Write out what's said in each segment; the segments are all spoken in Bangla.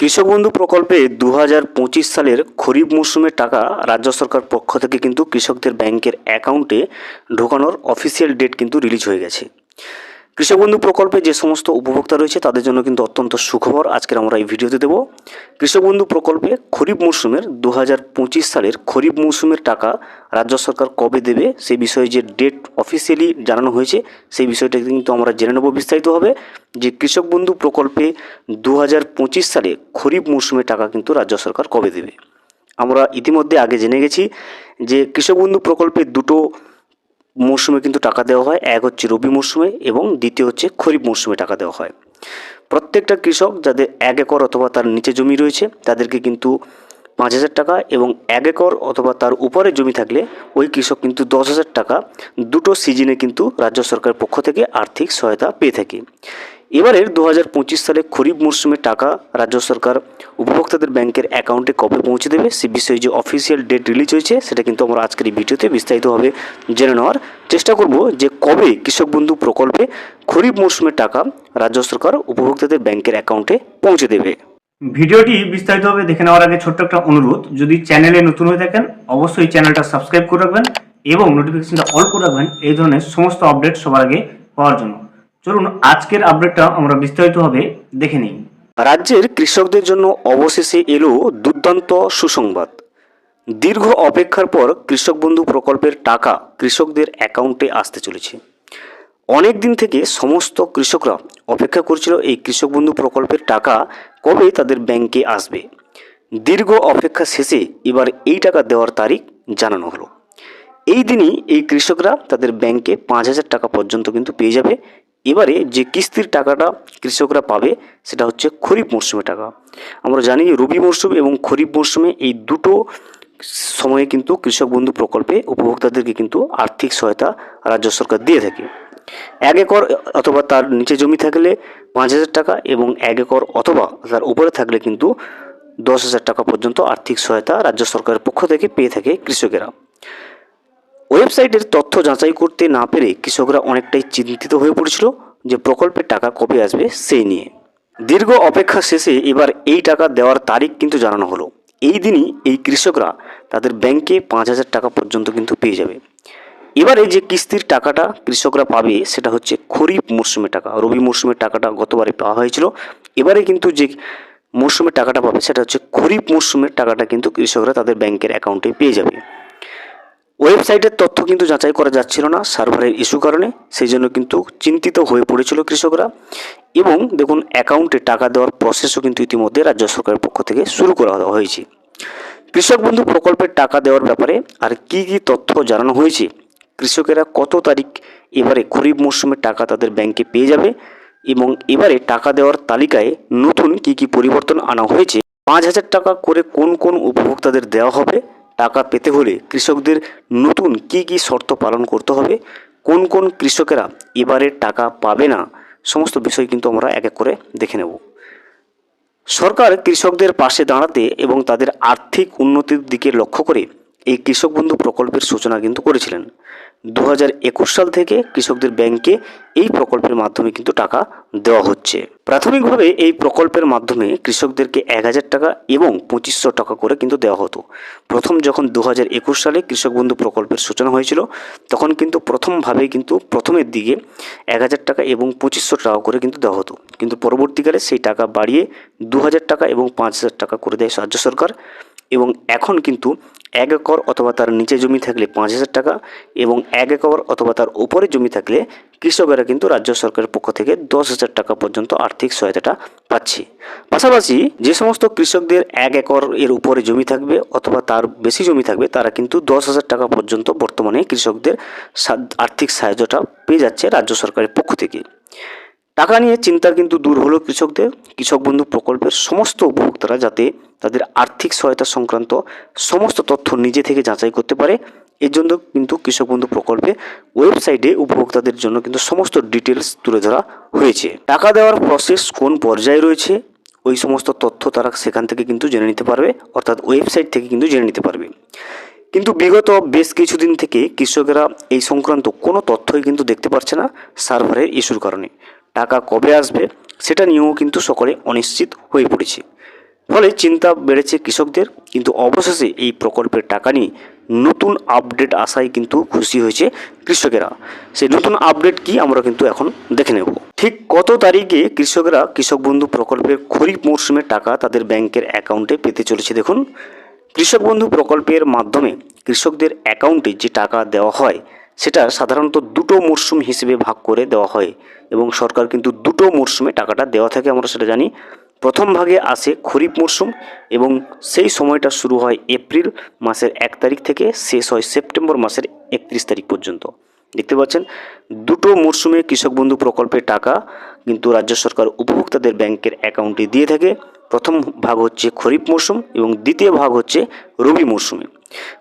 কৃষক বন্ধু প্রকল্পে দু পঁচিশ সালের খরিফ মৌসুমের টাকা রাজ্য সরকার পক্ষ থেকে কিন্তু কৃষকদের ব্যাংকের অ্যাকাউন্টে ঢোকানোর অফিসিয়াল ডেট কিন্তু রিলিজ হয়ে গেছে। কৃষক বন্ধু প্রকল্পে যে সমস্ত উপভোক্তা রয়েছে তাদের জন্য কিন্তু অত্যন্ত সুখবর। আজকের আমরা এই ভিডিওতে দেব কৃষক বন্ধু প্রকল্পে খরিফ মরশুমের দু সালের খরিফ মরশুমের টাকা রাজ্য সরকার কবে দেবে সেই বিষয়ে যে ডেট অফিসিয়ালি জানানো হয়েছে সেই বিষয়টা কিন্তু আমরা জেনে নেব বিস্তারিতভাবে যে কৃষক বন্ধু প্রকল্পে দু হাজার পঁচিশ সালে খরিফ মরশুমের টাকা কিন্তু রাজ্য সরকার কবে দেবে। আমরা ইতিমধ্যে আগে জেনে গেছি যে কৃষক বন্ধু প্রকল্পে দুটো মরশুমে কিন্তু টাকা দেওয়া হয়। এক হচ্ছে রবি মরশুমে এবং দ্বিতীয় হচ্ছে খরিফ মরশুমে টাকা দেওয়া হয়। প্রত্যেকটা কৃষক যাদের এক একর অথবা তার নিচে জমি রয়েছে, তাদেরকে কিন্তু পাঁচ হাজার টাকা এবং এক একর অথবা তার উপরে জমি থাকলে ওই কৃষক কিন্তু দশ হাজার টাকা দুটো সিজনে কিন্তু রাজ্য সরকারের পক্ষ থেকে আর্থিক সহায়তা পেয়ে থাকে। এবারের দু হাজার পঁচিশ সালে খরিফ মরশুমের টাকা রাজ্য সরকার উপভোক্তাদের ব্যাংকের অ্যাকাউন্টে কবে পৌঁছে দেবে, সে বিষয়ে যে অফিসিয়াল ডেট রিলিজ হয়েছে, সেটা কিন্তু আমরা আজকের এই ভিডিওতে বিস্তারিতভাবে জেনে নেওয়ার চেষ্টা করব যে কবে কৃষক বন্ধু প্রকল্পে খরিফ মরশুমের টাকা রাজ্য সরকার উপভোক্তাদের ব্যাংকের অ্যাকাউন্টে পৌঁছে দেবে। ভিডিওটি বিস্তারিতভাবে দেখে নেওয়ার আগে ছোট্ট একটা অনুরোধ, যদি চ্যানেলে নতুন হয়ে থাকেন, অবশ্যই চ্যানেলটা সাবস্ক্রাইব করে রাখবেন এবং নোটিফিকেশনটা অল করে রাখবেন, এই ধরনের সমস্ত আপডেট সবার আগে পাওয়ার জন্য। চলুন, আজকের আপডেটটা আমরা বিস্তারিতভাবে দেখে নিই। রাজ্যের কৃষকদের জন্য অবশেষে এলো দুর্দান্ত সুসংবাদ। দীর্ঘ অপেক্ষার পর কৃষক বন্ধু প্রকল্পের টাকা কৃষকদের অ্যাকাউন্টে আসতে চলেছে। অনেক দিন থেকে সমস্ত কৃষকরা অপেক্ষা করছিল এই কৃষক বন্ধু প্রকল্পের টাকা কবে তাদের ব্যাংকে আসবে। দীর্ঘ অপেক্ষা শেষে এবার এই টাকা দেওয়ার তারিখ জানানো হলো। এই দিনই এই কৃষকরা তাদের ব্যাংকে পাঁচ হাজার টাকা পর্যন্ত কিন্তু পেয়ে যাবে এবারে যে কিস্তির টাকাটা কৃষকরা পাবে, সেটা হচ্ছে খরিফ মরশুমে টাকা। আমরা জানি রবি মরশুম এবং খরিফ মরশুমে এই দুটো সময়ে কিন্তু কৃষক বন্ধু প্রকল্পে উপভোক্তাদেরকে কিন্তু আর্থিক সহায়তা রাজ্য সরকার দিয়ে থাকে। এক একর অথবা তার নিচে জমি থাকলে পাঁচ হাজার টাকা এবং এক একর অথবা তার উপরে থাকলে কিন্তু দশ হাজার টাকা পর্যন্ত আর্থিক সহায়তা রাজ্য সরকারের পক্ষ থেকে পেয়ে থাকে কৃষকেরা। ওয়েবসাইটের তথ্য যাচাই করতে না পেরে কৃষকরা অনেকটাই চিন্তিত হয়ে পড়েছিল যে প্রকল্পের টাকা কবে আসবে সেই নিয়ে। দীর্ঘ অপেক্ষা শেষে এবার এই টাকা দেওয়ার তারিখ কিন্তু জানানো হলো। এই দিনই এই কৃষকরা তাদের ব্যাংকে পাঁচ হাজার টাকা পর্যন্ত কিন্তু পেয়ে যাবে। এবারে যে কিস্তির টাকাটা কৃষকরা পাবে, সেটা হচ্ছে খরিফ মরশুমের টাকা। রবি মরশুমের টাকাটা গতবারে পাওয়া হয়েছিল। এবারে কিন্তু যে মরশুমের টাকাটা পাবে, সেটা হচ্ছে খরিফ মরশুমের টাকাটা কিন্তু কৃষকরা তাদের ব্যাংকের অ্যাকাউন্টে পেয়ে যাবে। ওয়েবসাইটের তথ্য কিন্তু যাচাই করা যাচ্ছিল না সার্ভারের ইস্যু কারণে, সেই জন্য কিন্তু চিন্তিত হয়ে পড়েছিল কৃষকরা। এবং দেখুন, অ্যাকাউন্টে টাকা দেওয়ার প্রসেসও কিন্তু ইতিমধ্যে রাজ্য সরকারের পক্ষ থেকে শুরু করা হয়েছে। কৃষক বন্ধু প্রকল্পের টাকা দেওয়ার ব্যাপারে আর কি কি তথ্য জানানো হয়েছে? কৃষকেরা কত তারিখ এবারে খরিফ মরশুমের টাকা তাদের ব্যাংকে পেয়ে যাবে? এবং এবারে টাকা দেওয়ার তালিকায় নতুন কি কি পরিবর্তন আনা হয়েছে? পাঁচ হাজার টাকা করে কোন কোন উপভোক্তাদের দেওয়া হবে? টাকা পেতে হলে কৃষকদের নতুন কি কি শর্ত পালন করতে হবে, কোন কোন কৃষকেরা এবারে টাকা পাবে না, সমস্ত বিষয় কিন্তু আমরা এক এক করে দেখে নেব। সরকার কৃষকদের পাশে দাঁড়াতে এবং তাদের আর্থিক উন্নতির দিকে লক্ষ্য করে এই কৃষক বন্ধু প্রকল্পের সূচনা কিন্তু করেছিলেন। দু হাজার একুশ সাল থেকে কৃষকদের ব্যাংকে এই প্রকল্পের মাধ্যমে কিন্তু টাকা দেওয়া হচ্ছে। প্রাথমিকভাবে এই প্রকল্পের মাধ্যমে কৃষকদেরকে এক হাজার টাকা এবং পঁচিশশো টাকা করে কিন্তু দেওয়া হতো। প্রথম যখন দু হাজার একুশ সালে কৃষক বন্ধু প্রকল্পের সূচনা হয়েছিল, তখন কিন্তু প্রথমভাবে কিন্তু প্রথমের দিকে এক হাজার টাকা এবং পঁচিশশো টাকা করে কিন্তু দেওয়া হতো। কিন্তু পরবর্তীকালে সেই টাকা বাড়িয়ে দু হাজার টাকা এবং পাঁচ হাজার টাকা করে দেয় রাজ্য সরকার। এবং এখন কিন্তু এক একর অথবা তার নিচে জমি থাকলে পাঁচ হাজার টাকা এবং এক একর অথবা তার উপরে জমি থাকলে কৃষকেরা কিন্তু রাজ্য সরকারের পক্ষ থেকে দশ হাজার টাকা পর্যন্ত আর্থিক সহায়তাটা পাচ্ছে। পাশাপাশি যে সমস্ত কৃষকদের এক একর এর উপরে জমি থাকবে অথবা তার বেশি জমি থাকবে, তারা কিন্তু দশ হাজার টাকা পর্যন্ত বর্তমানে কৃষকদের আর্থিক সাহায্যটা পেয়ে যাচ্ছে রাজ্য সরকারের পক্ষ থেকে। টাকা নিয়ে চিন্তা কিন্তু দূর হলো কৃষকদের। কৃষক বন্ধু প্রকল্পের সমস্ত উপভোক্তারা যাতে তাদের আর্থিক সহায়তা সংক্রান্ত সমস্ত তথ্য নিজে থেকে যাচাই করতে পারে। এর জন্য কিন্তু কৃষক বন্ধু প্রকল্পে ওয়েবসাইটে উপভোক্তাদের জন্য কিন্তু সমস্ত ডিটেলস তুলে ধরা হয়েছে। টাকা দেওয়ার প্রসেস কোন পর্যায়ে রয়েছে? ওই সমস্ত তথ্য তারা সেখান থেকে কিন্তু জেনে নিতে পারবে, অর্থাৎ ওয়েবসাইট থেকে কিন্তু জেনে নিতে পারবে। কিন্তু বিগত বেশ কিছুদিন থেকে কৃষকেরা এই সংক্রান্ত কোনো তথ্যই কিন্তু দেখতে পারছে না সার্ভারের ইস্যুর কারণে। টাকা কবে আসবে, সেটা নিয়েও কিন্তু সকলে অনিশ্চিত হয়ে পড়েছে। ফলে চিন্তা বেড়েছে কৃষকদের, কিন্তু অবশেষে এই প্রকল্পের টাকা নিয়ে নতুন আপডেট আসায় কিন্তু খুশি হয়েছে কৃষকেরা। সেই নতুন আপডেট কি আমরা কিন্তু এখন দেখে নেব। ঠিক কত তারিখে কৃষকরা কৃষক বন্ধু প্রকল্পের খরিফ মরশুমের টাকা তাদের ব্যাংকের অ্যাকাউন্টে পেতে চলেছে দেখুন। কৃষক বন্ধু প্রকল্পের মাধ্যমে কৃষকদের অ্যাকাউন্টে যে টাকা দেওয়া হয় সেটা সাধারণত দুটো মরশুম হিসেবে ভাগ করে দেওয়া হয় এবং সরকার কিন্তু দুটো মরশুমে টাকাটা দেওয়া থাকে, আমরা সেটা জানি। প্রথম ভাগে আসে খরিফ মরশুম এবং সেই সময়টা শুরু হয় এপ্রিল মাসের এক তারিখ থেকে শেষ হয় সেপ্টেম্বর মাসের একত্রিশ তারিখ পর্যন্ত। দেখতে পাচ্ছেন, দুটো মরশুমে কৃষক বন্ধু প্রকল্পের টাকা কিন্তু রাজ্য সরকার উপভোক্তাদের ব্যাংকের অ্যাকাউন্টে দিয়ে থাকে। প্রথম ভাগ হচ্ছে খরিফ মরশুম এবং দ্বিতীয় ভাগ হচ্ছে রবি মরশুমে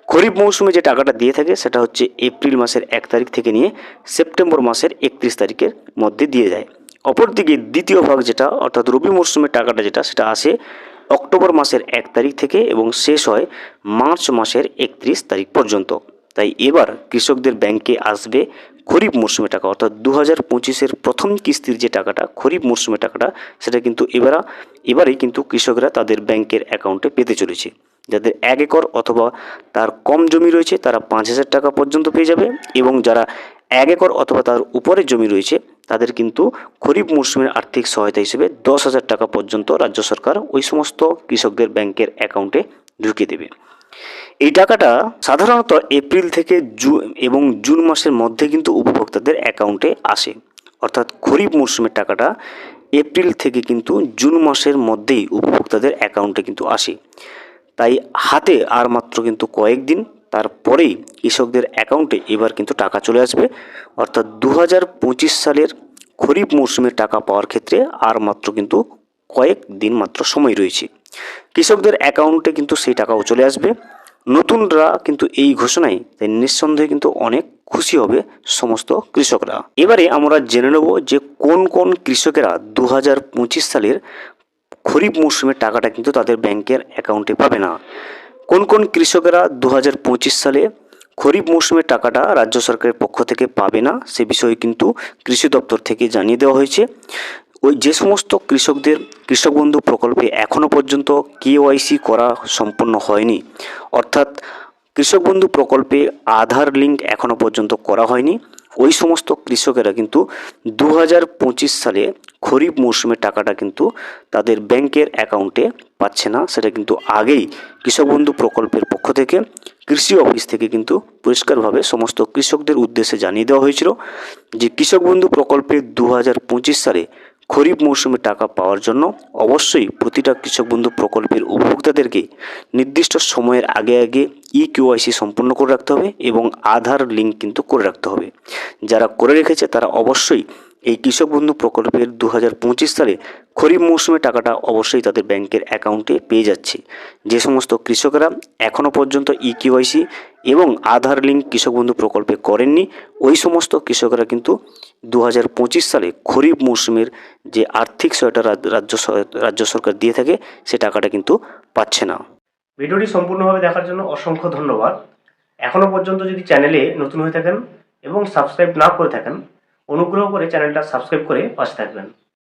খরিফ মৌসুমে যে টাকাটা দিয়ে থাকে সেটা হচ্ছে এপ্রিল মাসের এক তারিখ থেকে নিয়ে সেপ্টেম্বর মাসের একত্রিশ তারিখের মধ্যে দিয়ে যায়। অপরদিকে দ্বিতীয় ভাগ যেটা, অর্থাৎ রবি মরশুমের টাকাটা যেটা, সেটা আসে অক্টোবর মাসের এক তারিখ থেকে এবং শেষ হয় মার্চ মাসের একত্রিশ তারিখ পর্যন্ত। তাই এবার কৃষকদের ব্যাংকে আসবে খরিফ মরশুমে টাকা, অর্থাৎ দু হাজার পঁচিশের প্রথম কিস্তির যে টাকাটা, খরিফ মরশুমে টাকাটা, সেটা কিন্তু এবার, এবারেই কিন্তু কৃষকরা তাদের ব্যাংকের অ্যাকাউন্টে পেতে চলেছে। যাদের এক একর অথবা তার কম জমি রয়েছে, তারা পাঁচ হাজার টাকা পর্যন্ত পেয়ে যাবে এবং যারা এক একর অথবা তার উপরে জমি রয়েছে, তাদের কিন্তু খরিফ মরশুমের আর্থিক সহায়তা হিসেবে দশ হাজার টাকা পর্যন্ত রাজ্য সরকার ওই সমস্ত কৃষকদের ব্যাংকের অ্যাকাউন্টে ঢুকিয়ে দেবে। এই টাকাটা সাধারণত এপ্রিল থেকে জু, এবং জুন মাসের মধ্যে কিন্তু উপভোক্তাদের অ্যাকাউন্টে আসে। অর্থাৎ খরিফ মরশুমের টাকাটা এপ্রিল থেকে কিন্তু জুন মাসের মধ্যেই উপভোক্তাদের অ্যাকাউন্টে কিন্তু আসে। তাই হাতে আর মাত্র কিন্তু কয়েকদিন, তারপরেই কৃষকদের অ্যাকাউন্টে এবার কিন্তু টাকা চলে আসবে। অর্থাৎ দু হাজার পঁচিশ সালের খরিফ মরশুমের টাকা পাওয়ার ক্ষেত্রে আর মাত্র কিন্তু কয়েক দিন মাত্র সময় রয়েছে। কৃষকদের অ্যাকাউন্টে কিন্তু সেই টাকাও চলে আসবে। নতুনরা কিন্তু এই ঘোষণায় তাই নিঃসন্দেহে কিন্তু অনেক খুশি হবে সমস্ত কৃষকরা। এবারে আমরা জেনে নেব যে কোন কোন কৃষকেরা দু হাজার পঁচিশ সালের খরিফ মরশুমের টাকাটা কিন্তু তাদের ব্যাংকের অ্যাকাউন্টে পাবে না। কোন কোন কৃষকেরা দু হাজার পঁচিশ সালে খরিফ মৌসুমের টাকাটা রাজ্য সরকারের পক্ষ থেকে পাবে না, সে বিষয়ে কিন্তু কৃষি দপ্তর থেকে জানিয়ে দেওয়া হয়েছে। ওই যে সমস্ত কৃষকদের কৃষক বন্ধু প্রকল্পে এখনও পর্যন্ত কেওয়াইসি করা সম্পন্ন হয়নি। অর্থাৎ কৃষক বন্ধু প্রকল্পে আধার লিঙ্ক এখনও পর্যন্ত করা হয়নি। ওই সমস্ত কৃষকেরা কিন্তু দু হাজার পঁচিশ সালে খরিফ মৌসুমের টাকাটা কিন্তু তাদের ব্যাংকের অ্যাকাউন্টে পাচ্ছে না। সেটা কিন্তু আগেই কৃষক বন্ধু প্রকল্পের পক্ষ থেকে কৃষি অফিস থেকে কিন্তু পরিষ্কারভাবে সমস্ত কৃষকদের উদ্দেশ্যে জানিয়ে দেওয়া হয়েছিল যে কৃষক বন্ধু প্রকল্পে দু হাজার পঁচিশ সালে খরিফ মৌসুমে টাকা পাওয়ার জন্য অবশ্যই প্রতিটা কৃষক বন্ধু প্রকল্পের উপভোক্তাদেরকে নির্দিষ্ট সময়ের আগে আগে ই কেওয়াইসি সম্পূর্ণ করে রাখতে হবে এবং আধার লিঙ্ক কিন্তু করে রাখতে হবে। যারা করে রেখেছে তারা অবশ্যই এই কৃষক বন্ধু প্রকল্পের দু হাজার পঁচিশ সালে খরিফ মৌসুমে টাকাটা অবশ্যই তাদের ব্যাংকের অ্যাকাউন্টে পেয়ে যাচ্ছে। যে সমস্ত কৃষকরা এখনও পর্যন্ত ই কেওয়াইসি এবং আধার লিঙ্ক কৃষক বন্ধু প্রকল্পে করেননি, ওই সমস্ত কৃষকরা কিন্তু দু হাজার পঁচিশ সালে খরিফ মৌসুমের যে আর্থিক সহায়তা রাজ- রাজ্য রাজ্য সরকার দিয়ে থাকে, সে টাকাটা কিন্তু পাচ্ছে না। ভিডিওটি সম্পূর্ণভাবে দেখার জন্য অসংখ্য ধন্যবাদ। এখনও পর্যন্ত যদি চ্যানেলে নতুন হয়ে থাকেন এবং সাবস্ক্রাইব না করে থাকেন, অনুগ্রহ করে চ্যানেলটা সাবস্ক্রাইব করে পাশে থাকবেন।